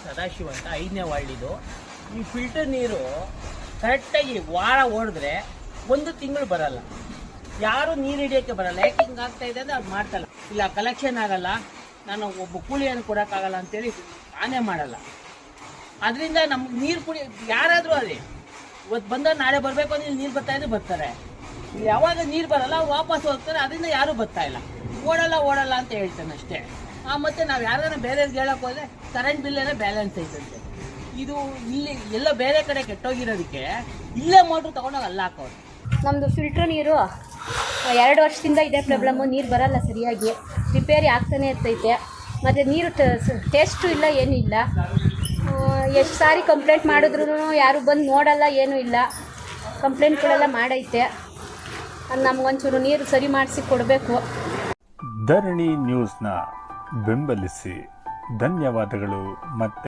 ಸದಾಶಿವ ಅಂತ ಐದನೇ ವಾರ್ಡಿದು ಈ ಫಿಲ್ಟರ್ ನೀರು ಕರೆಕ್ಟಾಗಿ ವಾರ ಓಡಿದ್ರೆ ಒಂದು ತಿಂಗಳು ಬರಲ್ಲ. ಯಾರು ನೀರು ಹಿಡಿಯೋಕ್ಕೆ ಬರಲ್ಲ. ಯಾಕೆ ಹಿಂಗಾಗ್ತಾ ಇದೆ ಅಂದ್ರೆ ಅದು ಮಾಡ್ತಲ್ಲ. ಇಲ್ಲ ಕಲೆಕ್ಷನ್ ಆಗಲ್ಲ. ನಾನು ಒಬ್ಬ ಕೂಲಿಯನ್ನು ಕೊಡೋಕ್ಕಾಗಲ್ಲ ಅಂತೇಳಿ ಆನೆ ಮಾಡಲ್ಲ. ಅದರಿಂದ ನಮ್ಗೆ ನೀರು ಕುಡಿ, ಯಾರಾದರೂ ಅಲ್ಲಿ ಇವತ್ತು ಬಂದ ನಾಳೆ ಬರಬೇಕು ಅಂದ್ರೆ ನೀರು ಬರ್ತಾ ಇದ್ರೆ ಬರ್ತಾರೆ. ಯಾವಾಗ ನೀರು ಬರಲ್ಲ, ವಾಪಸ್ ಹೋಗ್ತಾರೆ ಅದರಿಂದ ಯಾರೂ ಬರ್ತಾ ಇಲ್ಲ. ಓಡಲ್ಲ ಓಡಲ್ಲ ಅಂತ ಹೇಳ್ತಾನೆ ಅಷ್ಟೇ. ಆ, ಮತ್ತೆ ನಾವು ಯಾರನ್ನ ಬೇರೆ ಹೇಳಕ್ ಹೋದ್ರೆ ಕರೆಂಟ್ ಬಿಲ್ ಎಲ್ಲ ಬ್ಯಾಲೆನ್ಸ್ ಐತಂತೆ. ಇದು ಇಲ್ಲಿ ಎಲ್ಲ ಬೇರೆ ಕಡೆ ಕೆಟ್ಟೋಗಿರೋದಕ್ಕೆ ಇಲ್ಲೇ ಮೋಟ್ರ್ ತಗೊಂಡೋಗಿ ಅಲ್ಲ ಹಾಕೋರು ನಮ್ಮದು ಫಿಲ್ಟರ್ ನೀರು ಎರಡು ವರ್ಷದಿಂದ ಇದೇ ಪ್ರಾಬ್ಲಮ್ಮು ನೀರು ಬರಲ್ಲ ಸರಿಯಾಗಿ. ರಿಪೇರಿ ಆಗ್ತಾನೆ ಇರ್ತೈತೆ. ಮತ್ತು ನೀರು ಟೇಸ್ಟು ಇಲ್ಲ ಏನೂ ಇಲ್ಲ. ಎಷ್ಟು ಸಾರಿ ಕಂಪ್ಲೇಂಟ್ ಮಾಡಿದ್ರು ಯಾರು ಬಂದು ನೋಡಲ್ಲ ಏನೂ ಇಲ್ಲ. ಕಂಪ್ಲೇಂಟ್ಗಳೆಲ್ಲ ಮಾಡೈತೆ. ನಮ್ಗೊಂಚೂರು ನೀರು ಸರಿ ಮಾಡಿಸಿ ಕೊಡಬೇಕು. ಧರಣಿ ನ್ಯೂಸ್ನ ಬೆಂಬಲಿಸಿ. ಧನ್ಯವಾದಗಳು ಮತ್ತೆ